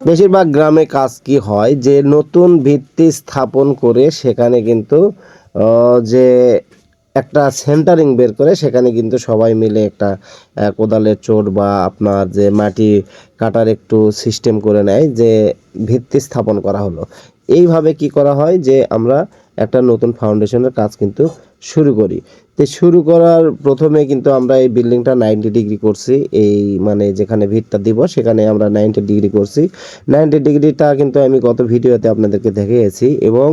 বেশিরভাগ গ্রামে কাজ কি হয়? যে নতুন ভিত্তি স্থাপন করে সেখানে কিন্তু যে একটা সেন্টারিং বের করে সেখানে কিন্তু সবাই মিলে একটা কোদালের চোট বা আপনার যে মাটি কাটার একটু সিস্টেম করে নেয়, যে ভিত্তি স্থাপন করা হলো। এইভাবে কি করা হয়? যে আমরা একটা নতুন ফাউন্ডেশনের কাজ কিন্তু শুরু করি। তো শুরু করার প্রথমে কিন্তু আমরা এই বিল্ডিংটা নাইনটি ডিগ্রি করছি। এই মানে যেখানে ভিতটা দিব, সেখানে আমরা নাইনটি ডিগ্রি করছি। নাইনটি ডিগ্রিটা কিন্তু আমি গত ভিডিওতে আপনাদেরকে দেখিয়েছি এবং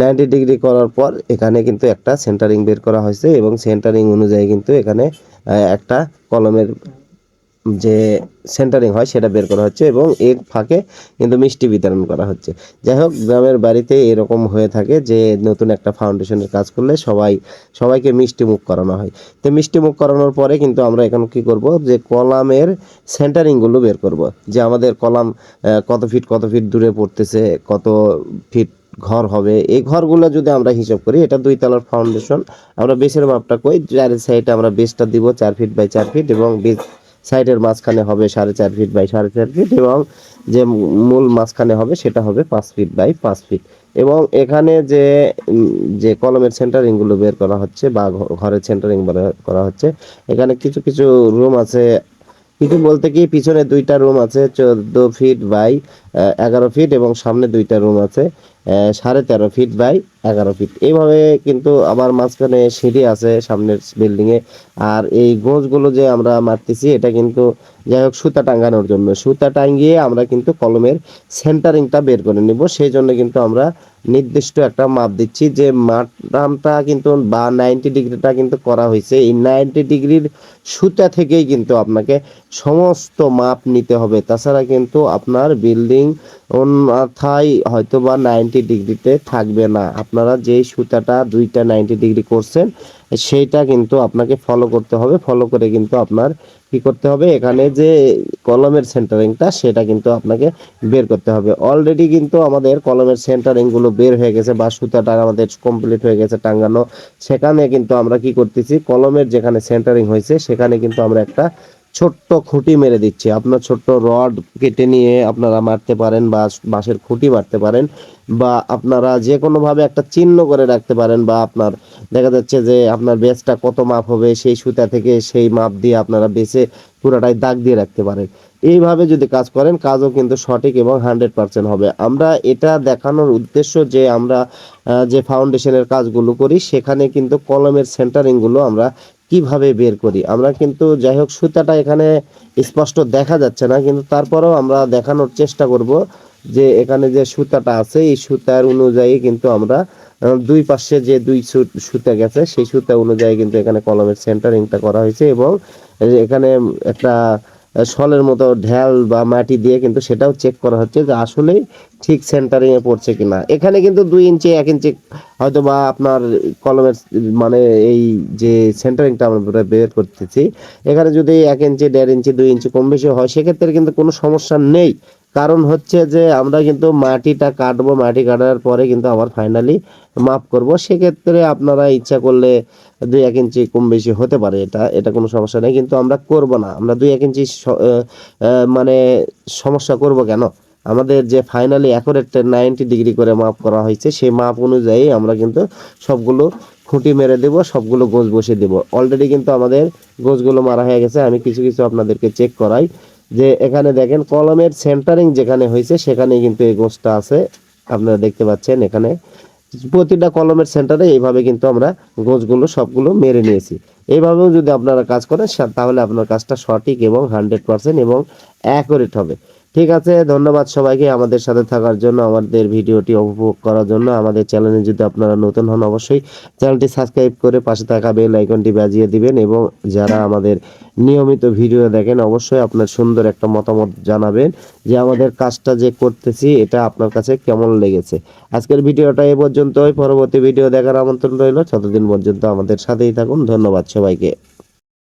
নাইনটি ডিগ্রি করার পর এখানে কিন্তু একটা সেন্টারিং বের করা হয়েছে এবং সেন্টারিং অনুযায়ী কিন্তু এখানে একটা কলমের যে সেন্টারিং হয় সেটা বের করা হচ্ছে এবং এর ফাঁকে কিন্তু মিষ্টি বিতরণ করা হচ্ছে। যাই হোক, গ্রামের বাড়িতে এরকম হয়ে থাকে যে নতুন একটা ফাউন্ডেশনের কাজ করলে সবাই, সবাইকে মিষ্টি মুখ করানো হয়। তো মিষ্টি মুখ করানোর পরে কিন্তু আমরা এখন কি করব যে কলামের সেন্টারিংগুলো বের করব। যে আমাদের কলাম কত ফিট কত ফিট দূরে পড়তেছে, কত ফিট ঘর হবে, এই ঘরগুলো যদি আমরা হিসাব করি, এটা দুই তলার ফাউন্ডেশন আমরা বেসের মাপটা কই চার সাইডে আমরা বেসটা দিব চার ফিট বাই চার ফিট এবং বেস সাইডের মাঝখানে হবে সাড়ে চার ফিট বাই সাড়ে চার ফিট এবং যে মূল মাঝখানে হবে সেটা হবে পাঁচ ফিট বাই পাঁচ ফিট এবং এখানে যে যে কলমের সেন্টারিংগুলো বের করা হচ্ছে বা ঘরের সেন্টারিং করা হচ্ছে, এখানে কিছু কিছু রুম আছে কিছু বলতে কি পিছনে দুইটা রুম আছে, চোদ্দ ফিট বাই এগারো ফিট এবং সামনে দুইটা রুম আছে সাড়ে তেরো ফিট বাই এগারো ফিট এইভাবে কিন্তু আবার মাঝখানে সিঁড়ি আছে সামনের বিল্ডিং এ। আর এই গোছগুলো যে আমরা মারতেছি, এটা কিন্তু যাই হোক সুতা টাঙ্গানোর জন্য। সুতা টাঙ্গিয়ে আমরা কিন্তু কলমের সেন্টারিংটা বের করে নিব। সেই জন্য কিন্তু আমরা নির্দিষ্ট একটা মাপ দিচ্ছি যে মাপটা কিন্তু বা নাইনটি ডিগ্রিটা কিন্তু করা হয়েছে। এই নাইনটি ডিগ্রির সুতা থেকেই কিন্তু আপনাকে সমস্ত মাপ নিতে হবে। তাছাড়া কিন্তু আপনার বিল্ডিং অন্যথায় হয়তো বা নাইনটি ডিগ্রিতে থাকবে না। আপনারা যেই সুতাটা দুইটা নাইনটি ডিগ্রি করছেন সেইটা কিন্তু আপনাকে ফলো করতে হবে ফলো করে কিন্তু আপনার কি করতে হবে? এখানে যে কলমের সেন্টারিংটা সেটা কিন্তু আপনাকে বের করতে হবে। অলরেডি কিন্তু আমাদের কলমের সেন্টারিংগুলো বের হয়ে গেছে বা সুতাটা আমাদের কমপ্লিট হয়ে গেছে টাঙ্গানো সেখানে কিন্তু আমরা কি করতেছি? কলমের যেখানে সেন্টারিং হয়েছে, সেখানে কিন্তু আমরা একটা ছোট্ট খুঁটি মেরে দিচ্ছে। আপনার ছোট্ট রড কেটে নিয়ে আপনারা মারতে পারেন বা বাঁশের খুঁটি মারতে পারেন বা আপনারা যে কোনো ভাবে একটা চিহ্ন করে রাখতে পারেন বা আপনার দেখা যাচ্ছে যে আপনার বেসটা কত মাপ হবে, সেই সুতা থেকে সেই মাপ দিয়ে আপনারা বেসে পুরোটাই দাগ দিয়ে রাখতে পারেন। এইভাবে যদি কাজ করেন, কাজও কিন্তু সঠিক এবং হান্ড্রেড পার্সেন্ট হবে। আমরা এটা দেখানোর উদ্দেশ্য যে আমরা যে ফাউন্ডেশনের কাজগুলো করি, সেখানে কিন্তু কলমের সেন্টারিংগুলো আমরা কীভাবে বের করি? আমরা কিন্তু যাই হোক সুতাটা এখানে স্পষ্ট দেখা যাচ্ছে না, কিন্তু তারপরেও আমরা দেখানোর চেষ্টা করব যে এখানে যে সুতাটা আছে, এই সুতার অনুযায়ী কিন্তু আমরা দুই পাশে যে দুই সুতা গেছে, সেই সুতা অনুযায়ী কিন্তু এখানে কলমের সেন্টারিংটা করা হয়েছে এবং এখানে একটা শলের মতো ঢেল বা মাটি দিয়ে কিন্তু সেটাও চেক করা হচ্ছে যে আসলেই ঠিক সেন্টারিং এ পড়ছে কিনা। এখানে কিন্তু দুই ইঞ্চি, এক ইঞ্চি হয়তো বা আপনার কলমের মানে এই যে সেন্টারিংটা আমরা বের করতেছি। এখানে যদি এক ইঞ্চি, দেড় ইঞ্চি, দুই ইঞ্চি কম বেশি হয়, সেক্ষেত্রে কিন্তু কোনো সমস্যা নেই। কারণ হচ্ছে যে আমরা কিন্তু মাটিটা কাটবো, মাটি কাটার পরে কিন্তু আবার ফাইনালি মাপ করব। সেক্ষেত্রে আপনারা ইচ্ছা করলে দুই এক ইঞ্চি কম বেশি হতে পারে এটা এটা কোনো সমস্যা নেই, কিন্তু আমরা করব না। আমরা দুই এক ইঞ্চি মানে সমস্যা করব কেন? আমাদের যে ফাইনালি অ্যাকোরেট নাইনটি ডিগ্রি করে মাপ করা হয়েছে, সেই মাপ অনুযায়ী আমরা কিন্তু সবগুলো খুঁটি মেরে দেব, সবগুলো গোছ বসিয়ে দেব। অলরেডি কিন্তু আমাদের গোছগুলো মারা হয়ে গেছে, আমি কিছু কিছু আপনাদেরকে চেক করাই। যে এখানে দেখেন, কলমের সেন্টারিং যেখানে হয়েছে সেখানে কিন্তু এই গোছটা আছে। আপনারা দেখতে পাচ্ছেন এখানে প্রতিটা কলমের সেন্টারে এইভাবে কিন্তু আমরা গোছগুলো সবগুলো মেরে নিয়েছি। এইভাবেও যদি আপনারা কাজ করেন তাহলে আপনার কাজটা সঠিক এবং হান্ড্রেড পার্সেন্ট এবং অ্যাকুরেট হবে। ঠিক আছে, ধন্যবাদ সবাইকে আমাদের সাথে থাকার জন্য, আমাদের ভিডিওটি উপভোগ করার জন্য। আমাদের চ্যানেলে যদি আপনারা নতুন হন, অবশ্যই চ্যানেলটি সাবস্ক্রাইব করে পাশে থাকা বেল আইকনটি বাজিয়ে দিবেন এবং যারা আমাদের নিয়মিত ভিডিও দেখেন, অবশ্যই আপনার সুন্দর একটা মতামত জানাবেন যে আমাদের কাজটা যে করতেছি, এটা আপনার কাছে কেমন লেগেছে। আজকের ভিডিওটা এ পর্যন্তই। পরবর্তী ভিডিও দেখার আমন্ত্রণ রইল। ততদিন পর্যন্ত আমাদের সাথেই থাকুন। ধন্যবাদ সবাইকে।